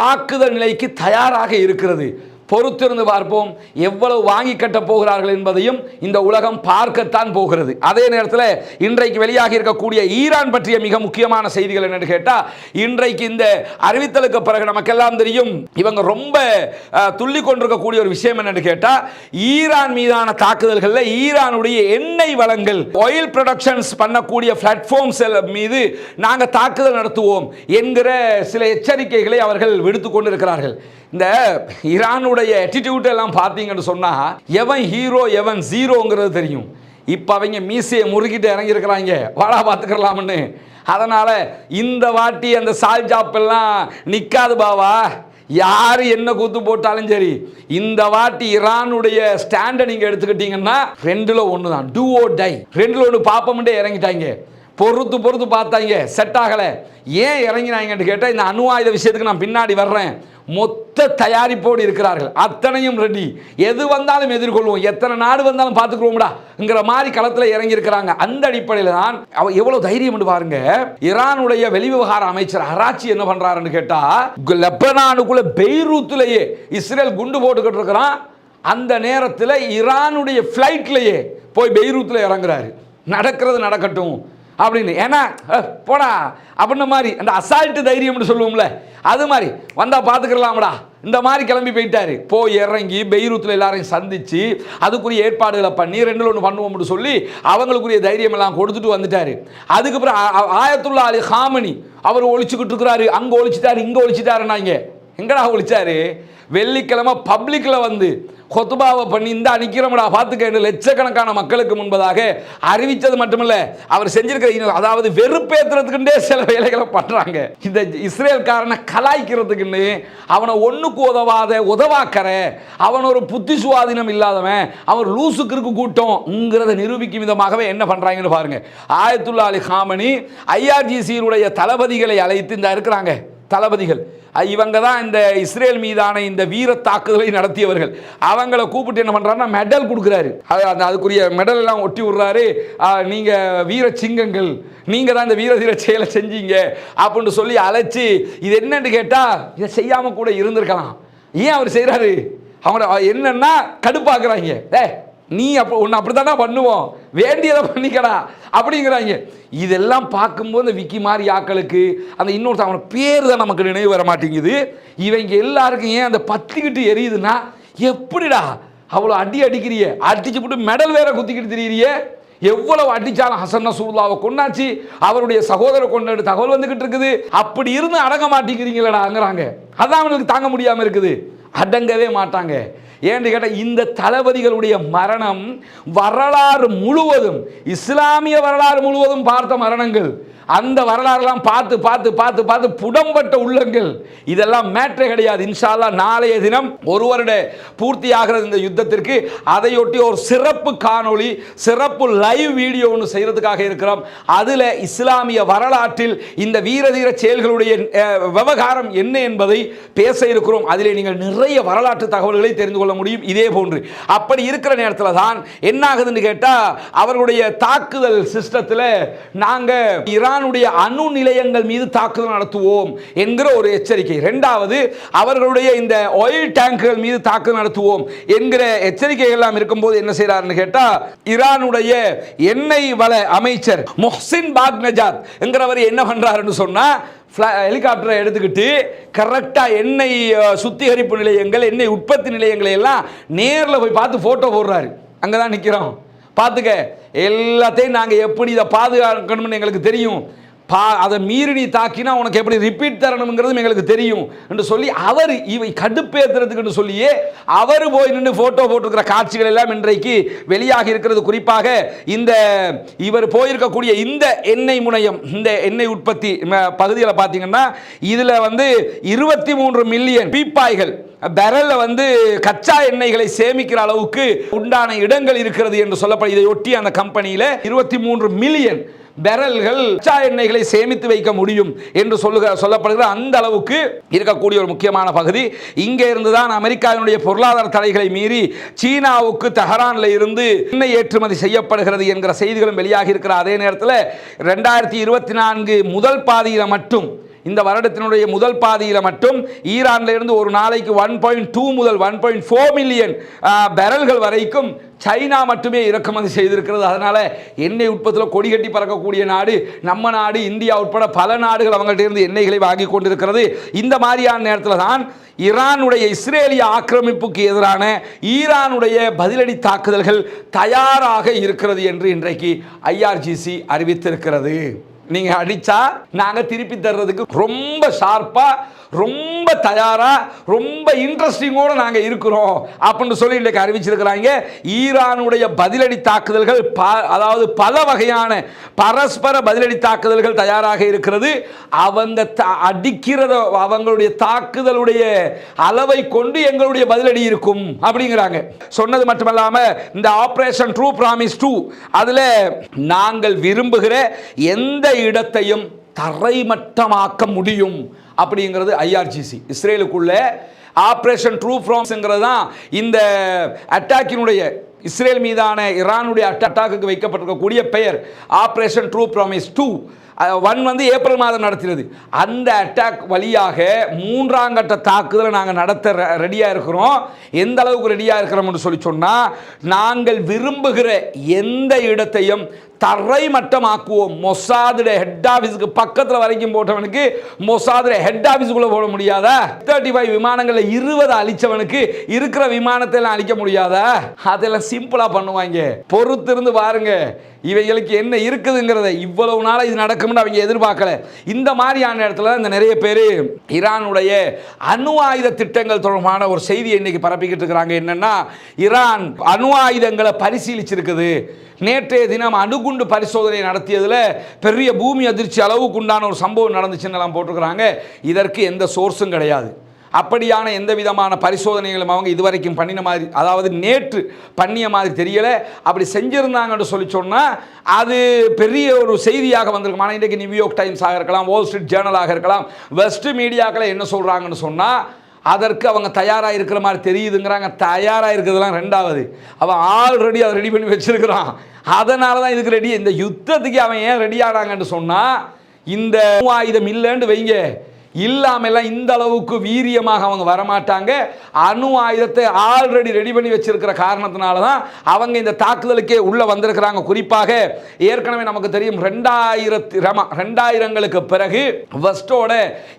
Speaker 1: தாக்குதல் நிலைக்கு தயாராக இருக்கிறது. பொறுத்திருந்து பார்ப்போம். எவ்வளவு வாங்கி கட்ட போகிறார்கள் என்பதையும் இந்த உலகம் பார்க்கத்தான் போகிறது. அதே நேரத்தில் இன்றைக்கு வெளியாகி இருக்கக்கூடிய ஈரான் பற்றிய மிக முக்கியமான செய்திகள் என்னன்னு கேட்டால் இன்றைக்கு இந்த அறிவித்தலுக்கு பிறகு நமக்கெல்லாம் தெரியும் இவங்க ரொம்ப துள்ளி கொண்டிருக்கக்கூடிய ஒரு விஷயம் என்னன்னு கேட்டால் ஈரான் மீதான தாக்குதல்களில் ஈரானுடைய எண்ணெய் வளங்கள் ஆயில் ப்ரொடக்ஷன்ஸ் பண்ணக்கூடிய பிளாட்ஃபார்ம்ஸ் மீது நாங்கள் தாக்குதல் நடத்துவோம் என்கிற சில எச்சரிக்கைகளை அவர்கள் விடுத்து கொண்டிருக்கிறார்கள். இந்த ஈரானுடைய ஆட்டிடியூட் எல்லாம் பார்த்தீங்கன்னு சொன்னால் எவன் ஹீரோ எவன் ஜீரோங்கிறது தெரியும். இப்போ அவங்க மீசையை முறுக்கிட்டு இறங்கியிருக்கிறாங்க. வாடா பார்த்துக்கலாம்னு. அதனால் இந்த வாட்டி அந்த சால் நிற்காது பாவா. யார் என்ன கூத்து போட்டாலும் சரி இந்த வாட்டி ஈரானுடைய ஸ்டாண்டை நீங்கள் எடுத்துக்கிட்டீங்கன்னா ரெண்டில் ஒன்று தான் டூ ஓ டை ரெண்டில் ஒன்று பார்ப்போம்ட்டே இறங்கிட்டாங்க. பொறுத்து பொறுத்து பார்த்தாங்க. செட் ஆகலை. ஏன் இறங்கினாங்கன்னு கேட்டால் இந்த அணு ஆயுத விஷயத்துக்கு நான் பின்னாடி வர்றேன். மொத்த தயாரிப்போடு இருக்கிறார்கள். அத்தனையும் ரெடி எது வந்தாலும் எதிர்கொள்வோம். எத்தனை நாடு வந்தாலும் பார்த்துக்குவோம்டாங்கிற மாதிரி களத்தில் இறங்கியிருக்கிறாங்க. அந்த அடிப்படையில் தான் அவ எவ்வளோ தைரியம் பாருங்க. ஈரானுடைய வெளிவிவகார அமைச்சர் ஹராச்சி என்ன பண்ணுறாருன்னு கேட்டால் லெபனானுக்குள்ள பெய்ரூத்துலேயே இஸ்ரேல் குண்டு போட்டுக்கிட்டு இருக்கிறான். அந்த நேரத்தில் ஈரானுடைய ஃப்ளைட்லேயே போய் பெய்ரூத்தில் இறங்குறாரு. நடக்கிறது நடக்கட்டும். அப்படின்னு. ஏன்னா போடா அப்படின்ன மாதிரி அந்த அசால்ட்டு தைரியம்னு சொல்லுவோம்ல அது மாதிரி. வந்தால் பார்த்துக்கலாம்டா இந்த மாதிரி கிளம்பி போயிட்டாரு. போய் இறங்கி பெய்ரூத்தில் எல்லாரையும் சந்தித்து அதுக்குரிய ஏற்பாடுகளை பண்ணி ரெண்டு ஒன்று பண்ணுவோம்னு சொல்லி அவங்களுக்குரிய தைரியம் எல்லாம் கொடுத்துட்டு வந்துட்டாரு. அதுக்கப்புறம் ஆ- ஆ- ஆயத்துல்லா அலி அவர் ஒழிச்சுக்கிட்டு இருக்கிறாரு. அங்கே ஒழிச்சிட்டாரு இங்கே ஒழிச்சிட்டாருன்னாங்க. எங்கடா ஒழிச்சாரு வெள்ளிக்கிழமை பப்ளிக்கில் வந்து கொத்துபாவை பண்ணி இந்த அணிக்கிறோம்டா பார்த்துக்க லட்சக்கணக்கான மக்களுக்கு முன்பதாக அறிவித்தது மட்டுமில்ல அவர் செஞ்சிருக்கிற இன்னும் அதாவது வெறுப்பேற்றுறதுக்குண்டே சில வேலைகளை பண்ணுறாங்க இந்த இஸ்ரேல்காரனை கலாய்க்கிறதுக்குன்னு அவனை ஒன்றுக்கு உதவாத உதவாக்கற அவன் ஒரு புத்தி சுவாதீனம் இல்லாதவன் அவன் லூசுக்கு கூட்டம்ங்கிறத நிரூபிக்கும் விதமாகவே என்ன பண்ணுறாங்கன்னு பாருங்கள் ஆயத்துல்லா அலி ஹாமனி ஐஆர்ஜிசியினுடைய தளபதிகளை அழைத்து இந்த இருக்கிறாங்க. தளபதிகள். இவங்க தான் இந்த இஸ்ரேல் மீதான இந்த வீர தாக்குதலை நடத்தியவர்கள். அவங்கள கூப்பிட்டு என்ன பண்ணுறாருன்னா மெடல் கொடுக்குறாரு. அது அந்த அதுக்குரிய மெடல் எல்லாம் ஒட்டி விடுறாரு. நீங்கள் வீர சிங்கங்கள் நீங்கள் தான் இந்த வீர தீர செயலை செஞ்சீங்க அப்படின்னு சொல்லி அழைச்சி இது என்னன்னு கேட்டால் இதை செய்யாமல் கூட இருந்திருக்கலாம். ஏன் அவர் செய்கிறாரு அவங்க என்னன்னா கடுப்பாக்குறாங்க. ஏ நீ அப்போ ஒன்று அப்படி தானே பண்ணுவோம்? வேண்டியதை பண்ணிக்கடா. அப்படிங்கிறாங்க. இதெல்லாம் பார்க்கும்போது இந்த விக்கி மாதிரி ஆக்களுக்கு அந்த இன்னொருத்த அவனை பேர் தான் நமக்கு நினைவு வர மாட்டேங்குது. இவங்க எல்லாருக்கும் ஏன் அந்த பத்திக்கிட்டு எரியுதுன்னா எப்படிடா அவ்வளோ அடி அடிக்கிறியே? அடிச்சு போட்டு மெடல் வேற குத்திக்கிட்டு தெரியுறியே? எவ்வளவு அடிச்சாலும் ஹசன் நசூல்லாவை கொண்டாச்சு அவருடைய சகோதரர் கொண்டாடு தகவல் வந்துகிட்டு இருக்குது. அப்படி இருந்து அடங்க மாட்டேங்கிறீங்களடாங்கிறாங்க. அதான் அவனுக்கு தாங்க முடியாமல் இருக்குது. அடங்கவே மாட்டாங்க. ஏன்னு கேட்டால் இந்த தளபதிகளுடைய மரணம் வரலாறு முழுவதும் இஸ்லாமிய வரலாறு முழுவதும் பார்த்த மரணங்கள். அந்த வரலாறுலாம் பார்த்து பார்த்து பார்த்து பார்த்து புடம்பட்ட உள்ளங்கள். இதெல்லாம் மேட்ரே கிடையாது. இன்ஷால்லா நாளைய தினம் ஒரு வருட பூர்த்தி ஆகிறது இந்த யுத்தத்திற்கு. அதையொட்டி ஒரு சிறப்பு காணொளி சிறப்பு லைவ் வீடியோ ஒன்று செய்கிறதுக்காக இருக்கிறோம். அதில் இஸ்லாமிய வரலாற்றில் இந்த வீரதீர செயல்களுடைய விவகாரம் என்ன என்பதை பேச இருக்கிறோம். அதில் நீங்கள் நிறைய வரலாற்று தகவல்களை தெரிந்து கொள்ள முடியும்? இதே போன்று. அப்படி இருக்கிற நேரத்தில் தான் என்ன ஆகுதுன்னு கேட்டால் அவர்களுடைய தாக்குதல் சிஸ்டத்தில் நாங்கள் ஈரானுடைய அணு நிலையங்கள் மீது தாக்குதல் நடத்துவோம் என்கிற ஒரு எச்சரிக்கை. ரெண்டாவது அவர்களுடைய இந்த ஆயில் டேங்குகள் மீது தாக்குதல் நடத்துவோம் என்கிற எச்சரிக்கைகள் எல்லாம் இருக்கும்போது என்ன செய்கிறாருன்னு கேட்டால் ஈரானுடைய எண்ணெய் வள அமைச்சர் மொஹ்சின் பாக் நஜாத் என்கிறவர் என்ன பண்ணுறாருன்னு சொன்னால் ஹெலிகாப்டரை uh, எடுத்துக்கிட்டு கரெக்டாக எண்ணெய் uh, சுத்திகரிப்பு நிலையங்கள் எண்ணெய் உற்பத்தி நிலையங்களை எல்லாம் நேரில் போய் பார்த்து ஃபோட்டோ போடுறாரு. அங்கே தான் நிற்கிறோம் பார்த்துக்க எல்லாத்தையும் நாங்கள் எப்படி இதை பாதுகாக்கணும்னு எங்களுக்கு தெரியும். பா அதை மீறி நீ தாக்கினா உனக்கு எப்படி ரிப்பீட் தரணுங்கிறதும் எங்களுக்கு தெரியும் என்று சொல்லி அவர் இவை கடுப்பேற்றுறதுக்குன்னு சொல்லியே அவர் போய் நின்று ஃபோட்டோ போட்டிருக்கிற காட்சிகள் எல்லாம் இன்றைக்கு வெளியாக இருக்கிறது. குறிப்பாக இந்த இவர் போயிருக்கக்கூடிய இந்த எண்ணெய் முனையம் இந்த எண்ணெய் உற்பத்தி பகுதியில் பார்த்தீங்கன்னா இதில் வந்து இருபத்தி மூன்று மில்லியன் பீப்பாய்கள் பெரலில் வந்து கச்சா எண்ணெய்களை சேமிக்கிற அளவுக்கு உண்டான இடங்கள் இருக்கிறது என்று சொல்லப்படும். இதை ஒட்டி அந்த கம்பெனியில் இருபத்தி மூன்று மில்லியன் பெரல்கள் கச்சா எண்ணெய்களை சேமித்து வைக்க முடியும் என்று சொல்லுக சொல்லப்படுகிற அந்த அளவுக்கு இருக்கக்கூடிய ஒரு முக்கியமான பகுதி. இங்கே இருந்து தான் அமெரிக்காவினுடைய பொருளாதார தடைகளை மீறி சீனாவுக்கு தஹரானில் இருந்து எண்ணெய் ஏற்றுமதி செய்யப்படுகிறது என்கிற செய்திகளும் வெளியாகி இருக்கிற அதே நேரத்தில் ரெண்டாயிரத்தி இருபத்தி நான்கு முதல் பாதியில் மட்டும் இந்த வருடத்தினுடைய முதல் பாதியில் மட்டும் ஈரான்ல இருந்து ஒரு நாளைக்கு ஒன் பாயிண்ட் டூ முதல் ஒன் பாயிண்ட் ஃபோர் மில்லியன் பெரல்கள் வரைக்கும் சைனா மட்டுமே இறக்குமதி செய்திருக்கிறது. அதனால் எண்ணெய் உற்பத்தியில் கொடி கட்டி பறக்கக்கூடிய நாடு நம்ம நாடு இந்தியா உட்பட பல நாடுகள் அவங்கள்ட்ட இருந்து எண்ணெய்களை வாங்கி கொண்டிருக்கிறது. இந்த மாதிரியான நேரத்தில் தான் ஈரானுடைய இஸ்ரேலிய ஆக்கிரமிப்புக்கு எதிரான ஈரானுடைய பதிலடி தாக்குதல்கள் தயாராக இருக்கிறது என்று இன்றைக்கு ஐஆர்ஜிசி அறிவித்திருக்கிறது. நீங்க அடிச்சா நாங்க திருப்பி தர்றதுக்கு ரொம்ப ஷார்ப்பா ரொம்ப தயாரா ரொம்ப இன்ட்ரெஸ்டிங்கோட நாங்க இருக்கிறோம் அப்படின்னு சொல்லி இன்றைக்கு அறிவிச்சிருக்கிறாங்க. ஈரானுடைய பதிலடி தாக்குதல்கள் ப- அதாவது பல வகையான பரஸ்பர பதிலடி தாக்குதல்கள் தயாராக இருக்கிறது. அவங்க த- அடிக்கிறத அவங்களுடைய தாக்குதலுடைய அளவை கொண்டு எங்களுடைய பதிலடி இருக்கும் அப்படிங்கிறாங்க. சொன்னது மட்டுமல்லாம இந்த ஆபரேஷன் ட்ரூ ப்ராமிஸ் டூ அதுல நாங்கள் விரும்புகிற எந்த இடத்தையும் தரைமட்டமாக்க முடியும் அப்படிங்கிறது ஐஆர்ஜிசி இஸ்ரேலுக்குள்ள ஆப்ரேஷன் ட்ரூ ஃப்ராம்ஸ்ங்கிறது தான் இந்த அட்டாக்கினுடைய இஸ்ரேல் மீதான ஈரானுடைய அட்டாக்கு வைக்கப்பட்டிருக்கக்கூடிய பெயர். Operation true promise two. One வந்து ஏப்ரல் மாதம் நடத்தினது. அந்த அட்டாக் வழியாக மூன்றாம் கட்ட தாக்குதலை நாங்கள் நடத்த ரெடியாக இருக்கிறோம். எந்த அளவுக்கு ரெடியாக இருக்கிறோம்னு சொல்லி சொன்னால் நாங்கள் விரும்புகிற எந்த இடத்தையும் தரைமட்டமாக்குவோம். மொசாதுடைய ஹெட் ஆஃபீஸுக்கு பக்கத்தில் வரைக்கும் போட்டவனுக்கு மொசாதுட ஹெட் ஆஃபீஸுக்குள்ளே போட முடியாதா? தேர்ட்டி ஃபைவ் விமானங்களில் இருபது அழிச்சவனுக்கு இருக்கிற விமானத்தை எல்லாம் அழிக்க முடியாதா? அதெல்லாம் சிம்பிளாக பண்ணுவாங்க. பொறுத்திருந்து பாருங்க இவைகளுக்கு என்ன இருக்குதுங்கிறத இவ்வளவு நாளாக இது நடக்க நடக்கும்னு அவங்க எதிர்பார்க்கல. இந்த மாதிரியான இடத்துல இந்த நிறைய பேர் ஈரானுடைய அணு ஆயுத திட்டங்கள் தொடர்பான ஒரு செய்தியை இன்னைக்கு பரப்பிக்கிட்டு இருக்கிறாங்க. என்னன்னா ஈரான் அணு ஆயுதங்களை பரிசீலிச்சிருக்குது. நேற்றைய தினம் அணுகுண்டு பரிசோதனை நடத்தியதில் பெரிய பூமி அதிர்ச்சி அளவுக்கு உண்டான ஒரு சம்பவம் நடந்துச்சுன்னு எல்லாம் போட்டிருக்கிறாங்க. இதற்கு எந்த சோர்ஸும் கிடையாது. அப்படியான எந்த விதமான பரிசோதனைகளும் அவங்க இதுவரைக்கும் பண்ணின மாதிரி அதாவது நேற்று பண்ணிய மாதிரி தெரியலை. அப்படி செஞ்சுருந்தாங்கன்னு சொல்லி சொன்னால் அது பெரிய ஒரு செய்தியாக வந்திருக்கும். ஆனால் இன்றைக்கு நியூயார்க் டைம்ஸாக இருக்கலாம் வால் ஸ்ட்ரீட் ஜேர்னலாக இருக்கலாம் வெஸ்ட் மீடியாக்களை என்ன சொல்கிறாங்கன்னு சொன்னால் அதற்கு அவங்க தயாராக இருக்கிற மாதிரி தெரியுதுங்கிறாங்க. தயாராக இருக்கிறதுலாம் ரெண்டாவது. அவன் ஆல்ரெடி அதை ரெடி பண்ணி வச்சிருக்கிறான். அதனால தான் இதுக்கு ரெடி இந்த யுத்தத்துக்கு அவன் ஏன் ரெடி ஆனாங்கன்னு சொன்னால் இந்த அணு ஆயுதம் இல்லைன்னு வைங்க. இல்லாமலாம் இந்த அளவுக்கு வீரியமாக அவங்க வரமாட்டாங்க. அணு ஆயுதத்தை ஆல்ரெடி ரெடி பண்ணி வச்சிருக்கிற காரணத்தினால தான் அவங்க இந்த தாக்குதலுக்கே உள்ள வந்திருக்கிறாங்க. குறிப்பாக ஏற்கனவே நமக்கு தெரியும் ரெண்டாயிரத்தி ரமா ரெண்டாயிரங்களுக்கு பிறகு வெஸ்டோட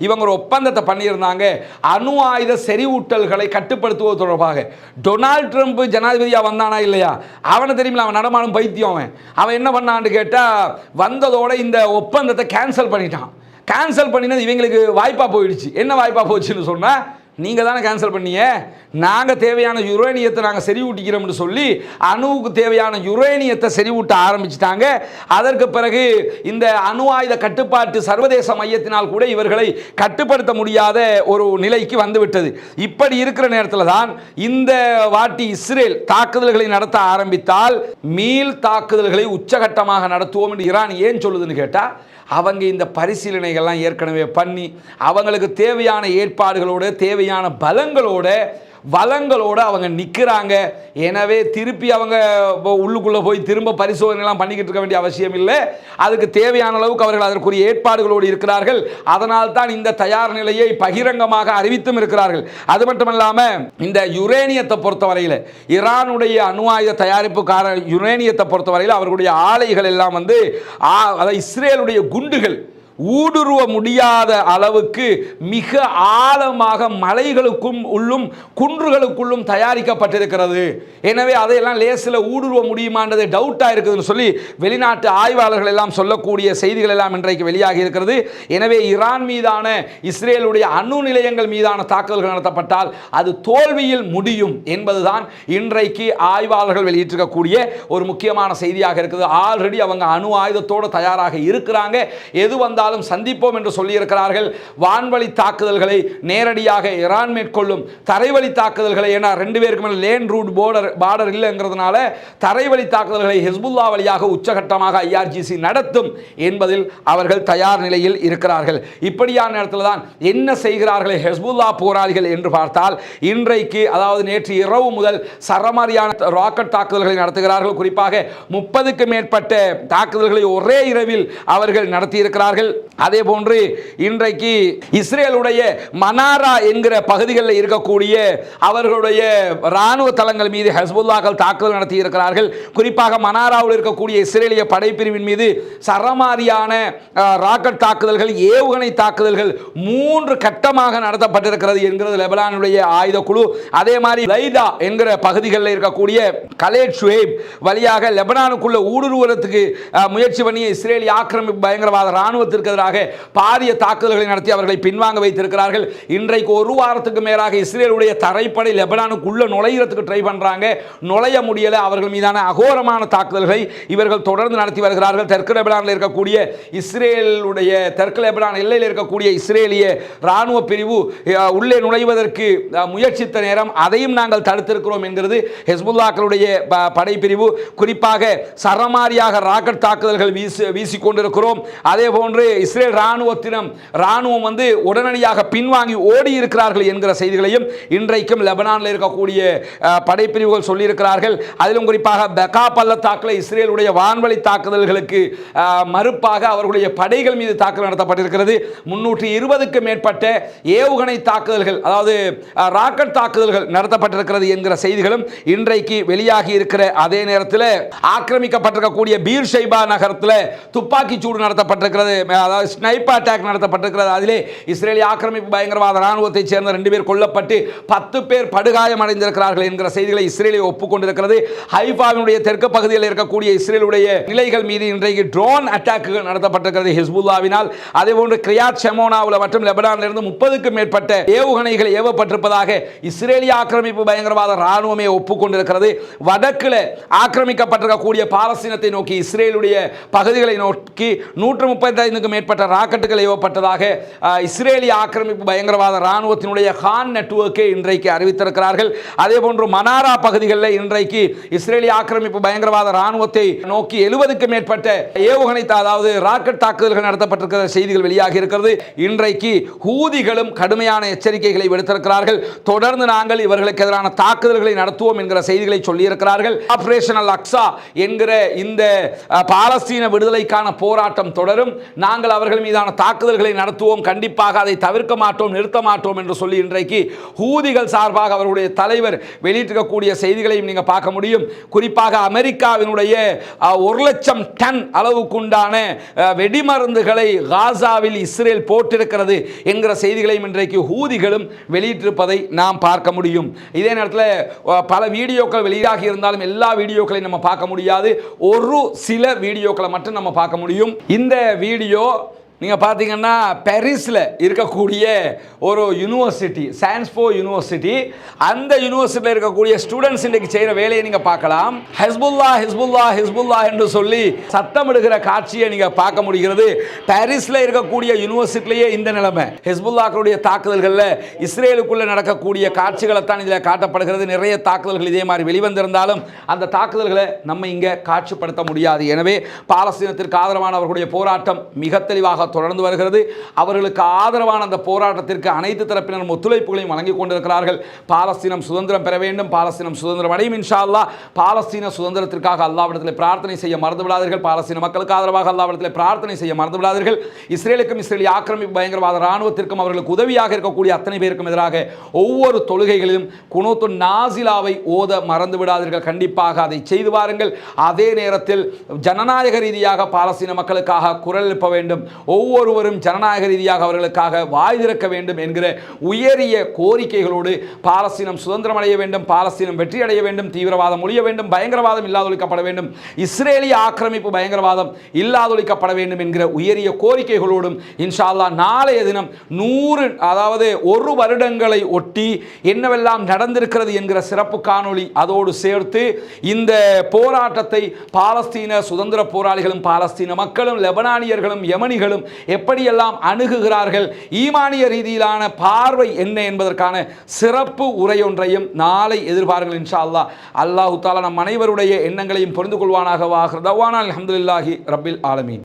Speaker 1: இவங்க ஒரு ஒப்பந்தத்தை பண்ணியிருந்தாங்க. அணு ஆயுத செறிவூட்டல்களை கட்டுப்படுத்துவது தொடர்பாக. டொனால்ட் ட்ரம்ப் ஜனாதிபதியாக வந்தானா இல்லையா? அவனை தெரியுமில்ல அவன் நடமாடும் பைத்தியம் அவன். அவன் என்ன பண்ணான்னு கேட்டால் வந்ததோட இந்த ஒப்பந்தத்தை கேன்சல் பண்ணிட்டான். கேன்சல் பண்ணினது இவங்களுக்கு வாய்ப்பாக போயிடுச்சு. என்ன வாய்ப்பாக போச்சுன்னு சொன்னால் நீங்கள் தானே கேன்சல் பண்ணியே? நாங்கள் தேவையான யுரேனியத்தை நாங்கள் செறிவூட்டிக்கிறோம்னு சொல்லி அணுவுக்கு தேவையான யுரேனியத்தை செறிவூட்ட ஆரம்பிச்சிட்டாங்க. அதற்கு பிறகு இந்த அணு ஆயுத கட்டுப்பாட்டு சர்வதேச மையத்தினால் கூட இவர்களை கட்டுப்படுத்த முடியாத ஒரு நிலைக்கு வந்துவிட்டது. இப்படி இருக்கிற நேரத்தில் தான் இந்த வாட்டி இஸ்ரேல் தாக்குதல்களை நடத்த ஆரம்பித்தால் மீள் தாக்குதல்களை உச்சகட்டமாக நடத்துவோம் என்று ஈரான் ஏன் சொல்லுதுன்னு கேட்டால் அவங்க இந்த பரிசீலனைகள்லாம் ஏற்கனவே பண்ணி அவங்களுக்கு தேவையான ஏற்பாடுகளோடு தேவையான பலங்களோட வளங்களோட அவங்க நிற்கிறாங்க எனவே திருப்பி அவங்க உள்ளுக்குள்ளே போய் திரும்ப பரிசோதனைலாம் பண்ணிக்கிட்டு இருக்க வேண்டிய அவசியம் இல்லை. அதுக்கு தேவையான அளவுக்கு அவர்கள் அதற்குரிய ஏற்பாடுகளோடு இருக்கிறார்கள். அதனால் தான் இந்த தயார் நிலையை பகிரங்கமாக அறிவித்தும் இருக்கிறார்கள். அது மட்டும் இல்லாமல் இந்த யுரேனியத்தை பொறுத்தவரையில் ஈரானுடைய அணு ஆயுத தயாரிப்புக்கார யுரேனியத்தை பொறுத்தவரையில் அவர்களுடைய ஆலைகள் எல்லாம் வந்து ஆ- அதாவது இஸ்ரேலுடைய குண்டுகள் ஊடுருவ முடியாத அளவுக்கு மிக ஆழமாக மலைகளுக்கும் உள்ளும் குன்றுகளுக்குள்ளும் தயாரிக்கப்பட்டிருக்கிறது. எனவே அதையெல்லாம் லேசில் ஊடுருவ முடியுமான்றது டவுட்டாக இருக்குதுன்னு சொல்லி வெளிநாட்டு ஆய்வாளர்கள் எல்லாம் சொல்லக்கூடிய செய்திகள் எல்லாம் இன்றைக்கு வெளியாகி இருக்கிறது. எனவே ஈரான் மீதான இஸ்ரேலுடைய அணு நிலையங்கள் மீதான தாக்குதல்கள் நடத்தப்பட்டால் அது தோல்வியில் முடியும் என்பதுதான் இன்றைக்கு ஆய்வாளர்கள் வெளியிட்டிருக்கக்கூடிய ஒரு முக்கியமான செய்தியாக இருக்குது. ஆல்ரெடி அவங்க அணு ஆயுதத்தோடு தயாராக இருக்கிறாங்க. எது வந்தாலும் இருந்தாலும் சந்திப்போம் என்று சொல்லியிருக்கிறார்கள். வான்வழி தாக்குதல்களை நேரடியாக ஈரான் மேற்கொள்ளும் தரைவழி தாக்குதல்களை ஏன்னா ரெண்டு பேருக்கு மேலே லேன் ரூட் போர்டர் பார்டர் இல்லைங்கிறதுனால தரைவழி தாக்குதல்களை ஹெஸ்புல்லா வழியாக உச்சகட்டமாக ஐஆர்ஜிசி நடத்தும் என்பதில் அவர்கள் தயார் நிலையில் இருக்கிறார்கள். இப்படியான நேரத்தில் தான் என்ன செய்கிறார்கள் ஹெஸ்புல்லா போராளிகள் என்று பார்த்தால் இன்றைக்கு அதாவது நேற்று இரவு முதல் சரமாரியான ராக்கெட் தாக்குதல்களை நடத்துகிறார்கள். குறிப்பாக முப்பதுக்கு மேற்பட்ட தாக்குதல்களை ஒரே இரவில் அவர்கள் நடத்தியிருக்கிறார்கள். அதே போன்று இன்றைக்கு இஸ்ரேலுடைய மனாரா என்கிற பகுதிகளில் இருக்கக்கூடிய அவர்களுடைய ராணுவ தளங்கள் மீது ஹஸ்புல்லாக்கள் தாக்குதல் நடத்தி இருக்கிறார்கள். குறிப்பாக மனாராவில் இருக்கக்கூடிய இஸ்ரேலிய படைப்பிரிவின் மீது சரமாரியான ராக்கெட் தாக்குதல்கள் ஏவுகணை தாக்குதல்கள் மூன்று கட்டமாக நடத்தப்பட்டிருக்கிறது என்கிறது லெபனானுடைய ஆயுத குழு அதே மாதிரி லைதா என்கிற பகுதிகளில் இருக்கக்கூடிய கலேட் ஷுவேப் வழியாக லெபனானுக்குள்ள ஊடுருவதற்கு முயற்சி பண்ணிய இஸ்ரேலிய ஆக்கிரமிப்பு பயங்கரவாத இஸ்ரேலுக்கு எதிராக பாரிய தாக்குதல்களை நடத்தி அவர்களை பின்வாங்க வைத்திருக்கிறார்கள். இன்றைக்கு ஒரு வாரத்துக்கு மேலாக இஸ்ரேலுடைய தரைப்படை லெபனானுக்குள்ள நுழையிறதுக்கு ட்ரை பண்றாங்க. நுழைய முடியலை. அவர்கள் மீதான அகோரமான தாக்குதல்களை இவர்கள் தொடர்ந்து நடத்தி வருகிறார்கள். தெற்கு லெபனானில் இருக்கக்கூடிய இஸ்ரேலுடைய தெற்கு லெபனான் எல்லையில் இருக்கக்கூடிய இஸ்ரேலிய ராணுவ பிரிவு உள்ளே நுழைவதற்கு முயற்சித்த நேரம் அதையும் நாங்கள் தடுத்திருக்கிறோம் என்கிறது ஹெஸ்புல்லாக்களுடைய படைப்பிரிவு. குறிப்பாக சரமாரியாக ராக்கெட் தாக்குதல்கள் வீசி வீசிக்கொண்டிருக்கிறோம். அதே போன்று இஸ்ரேல் இராணுவத்தினம் இராணுவம் வந்து உடனடியாக பின்வாங்கி ஓடி இருக்கிறார்கள் என்கிற செய்திகளையும் இன்றைக்கும் லெபனானில் இருக்கக்கூடிய படைப்பிரிவுகள் சொல்லியிருக்கிறார்கள். அதிலும் குறிப்பாக பெகா பள்ளத்தாக்கில் இஸ்ரேலுடைய வான்வழி தாக்குதல்களுக்கு மறுப்பாக அவர்களுடைய படைகள் மீது தாக்குதல் நடத்தப்பட்டிருக்கிறது. முன்னூற்றி இருபதுக்கு மேற்பட்ட ஏவுகணை தாக்குதல்கள் அதாவது ராக்கெட் தாக்குதல்கள் நடத்தப்பட்டிருக்கிறது என்கிற செய்திகளும் இன்றைக்கு வெளியாகி இருக்கிற அதே நேரத்தில் ஆக்கிரமிக்கப்பட்டிருக்கக்கூடிய பீர் ஷைபா நகரத்தில் துப்பாக்கி சூடு நடத்தப்பட்டிருக்கிறது. அதாவது ஸ்னைப்பர் அட்டாக் நடத்தப்பட்டிருக்கிறது. அதிலே இஸ்ரேலிய ஆக்கிரமிப்பு பயங்கரவாத இராணுவத்தைச் சேர்ந்த ரெண்டு பேர் கொல்லப்பட்டு பத்து பேர் படுகாயம் அடைந்திருக்கிறார்கள் என்கிற செய்திகளை இஸ்ரேலிய ஒப்புக்கொண்டிருக்கிறது. ஹைஃபாவினுடைய தெற்கு பகுதியில் இருக்கக்கூடிய இஸ்ரேலுடைய நிலைகள் மீது இன்றைக்கு ட்ரோன் அட்டாக்குகள் நடத்தப்பட்டிருக்கிறது ஹிஸ்புல்லாவினால். அதேபோன்று கிரியாத் ஷெமோனாவில் மற்றும் லெபனானிலிருந்து முப்பதுக்கும் மேற்பட்ட ஏவுகணைகள் ஏவப்பட்டிருப்பதாக இஸ்ரேலிய ஆக்கிரமிப்பு பயங்கரவாத ராணுவமே ஒப்புக்கொண்டிருக்கிறது. வடக்கில் ஆக்கிரமிக்கப்பட்டிருக்கக்கூடிய பாலஸ்தீனத்தை நோக்கி இஸ்ரேலுடைய பகுதிகளை நோக்கி நூற்று முப்பத்தைந்துக்கும் மேற்பட்ட ராக்கெட்டுகள் ஏவப்பட்டதாக இஸ்ரேலிய ஆக்கிரமிப்பு பயங்கரவாத இராணுவத்தினுடைய ஹான் நெட்வொர்க்கை இன்றைக்கு அறிவித்திருக்கிறார்கள். அதே போன்று மனாரா பகுதிகளில் இன்றைக்கு இஸ்ரேலிய ஆக்கிரமிப்பு பயங்கரவாத இராணுவத்தை நோக்கி எழுபதுக்கு மேற்பட்ட ஏவுகணை அதாவது ராக்கெட் தாக்குதல்கள் நடத்தப்பட்டிருக்கிற செய்திகள் வெளியாகி இருக்கிறது. இன்றைக்கு ஹூதிகளும் கடுமையான எச்சரிக்கைகளை விடுத்திருக்கிறார்கள். தொடர்ந்து நாங்கள் இவர்களுக்கு எதிரான தாக்குதல்களை நடத்துவோம் என்கிற செய்திகளை சொல்லியிருக்கிறார்கள். ஆபரேஷன் அக்ஸா என்கிற இந்த பாலஸ்தீன விடுதலைக்கான போராட்டம் தொடரும். நாங்கள் நாங்கள் அவர்கள் மீதான தாக்குதல்களை நடத்துவோம். கண்டிப்பாக அதை தவிர்க்க மாட்டோம் நிறுத்த மாட்டோம் என்று சொல்லி இன்றைக்கு ஹூதிகள் சார்பாக அவருடைய தலைவர் வெளியிட்டிருக்கக்கூடிய செய்திகளையும் நீங்கள் பார்க்க முடியும். குறிப்பாக அமெரிக்காவினுடைய ஒரு லட்சம் டன் அளவுக்குண்டான வெடிமருந்துகளை காசாவில் இஸ்ரேல் போட்டிருக்கிறது என்கிற செய்திகளையும் இன்றைக்கு ஹூதிகளும் வெளியிட்டிருப்பதை நாம் பார்க்க முடியும். இதே நேரத்தில் பல வீடியோக்கள் வெளியாகி இருந்தாலும் எல்லா வீடியோக்களையும் நம்ம பார்க்க முடியாது. ஒரு சில வீடியோக்களை மட்டும் நம்ம பார்க்க முடியும். இந்த வீடியோ melhor நீங்கள் பார்த்தீங்கன்னா பேரிஸில் இருக்கக்கூடிய ஒரு யூனிவர்சிட்டி சான்ஸ்போ யூனிவர்சிட்டி அந்த யூனிவர்சிட்டியில் இருக்கக்கூடிய ஸ்டூடெண்ட்ஸ் இன்றைக்கு செய்கிற வேலையை நீங்கள் பார்க்கலாம். ஹெஸ்புல்லா ஹிஸ்புல்லா ஹிஸ்புல்லா என்று சொல்லி சத்தம் எடுக்கிற காட்சியை நீங்கள் பார்க்க முடிகிறது. பாரிஸில் இருக்கக்கூடிய யூனிவர்சிட்டிலேயே இந்த நிலைமை. ஹெஸ்புல்லாக்களுடைய தாக்குதல்களில் இஸ்ரேலுக்குள்ளே நடக்கக்கூடிய காட்சிகளை தான் இதில் காட்டப்படுகிறது. நிறைய தாக்குதல்கள் இதே மாதிரி வெளிவந்திருந்தாலும் அந்த தாக்குதல்களை நம்ம இங்கே காட்சிப்படுத்த முடியாது. எனவே பாலஸ்தீனத்திற்கு ஆதரவானவர்களுடைய போராட்டம் மிக தெளிவாக தொடர்ந்து வருகிறது. அவர்களுக்கு ஆதரவான அந்த போராட்டத்திற்கு அனைத்து தரப்பினரும் ஒத்துழைப்புகளையும் வழங்கிக் கொண்டிருக்கிறார்கள். பாலஸ்தீனம் சுதந்திரம் பெற வேண்டும். பாலஸ்தீனம் சுதந்திரம் அடையும் இன்ஷா அல்லாஹ் பாலஸ்தீன சுதந்திரத்திற்காக அல்லாவிடத்தில் பிரார்த்தனை செய்ய மறந்து விடாதீர்கள் பாலஸ்தீன மக்களுக்கு ஆதரவாக அல்லாவிடத்தில் பிரார்த்தனை செய்ய மறந்து விடாதீர்கள் இஸ்ரேலுக்கும் இஸ்ரேலிய ஆக்கிரமிப்பு பயங்கரவாத ராணுவத்திற்கும் அவர்களுக்கு உதவியாக இருக்கக்கூடிய அத்தனை பேருக்கும் எதிராக ஒவ்வொரு தொழுகைகளிலும் குனோத்து நாசிலாவை ஓத மறந்து விடாதீர்கள் கண்டிப்பாக அதை செய்து வாருங்கள். அதே நேரத்தில் ஜனநாயக ரீதியாக பாலஸ்தீன மக்களுக்காக குரல் எழுப்ப வேண்டும். ஒவ்வொருவரும் ஜனநாயக ரீதியாக அவர்களுக்காக வாய் திறக்க வேண்டும் என்கிற உயரிய கோரிக்கைகளோடு பாலஸ்தீனம் சுதந்திரம் அடைய வேண்டும் பாலஸ்தீனம் வெற்றி அடைய வேண்டும் தீவிரவாதம் ஒழிய வேண்டும் பயங்கரவாதம் இல்லாதொழிக்கப்பட வேண்டும் இஸ்ரேலிய ஆக்கிரமிப்பு பயங்கரவாதம் இல்லாதொழிக்கப்பட வேண்டும் என்கிற உயரிய கோரிக்கைகளோடும் இன்ஷா அல்லாஹ் நாளைய தினம் நூறு அதாவது ஒரு வருடங்களை ஒட்டி என்னவெல்லாம் நடந்திருக்கிறது என்கிற சிறப்பு காணொளி அதோடு சேர்த்து இந்த போராட்டத்தை பாலஸ்தீன சுதந்திர போராளிகளும் பாலஸ்தீன மக்களும் லெபனானியர்களும் யமனிகளும் எப்படியெல்லாம் அணுகுகிறார்கள்? ஈமானிய ரீதியிலான பார்வை என்ன என்பதற்கான சிறப்பு உரையொன்றையும் நாளை எதிர்பார்கள் இன்ஷா அல்லாஹ் அல்லாஹு தாலா நம் அனைவருடைய எண்ணங்களையும் புரிந்து கொள்வானாக வாகிறது அஹமதுல்லாஹி ரபில் ஆலமீன்.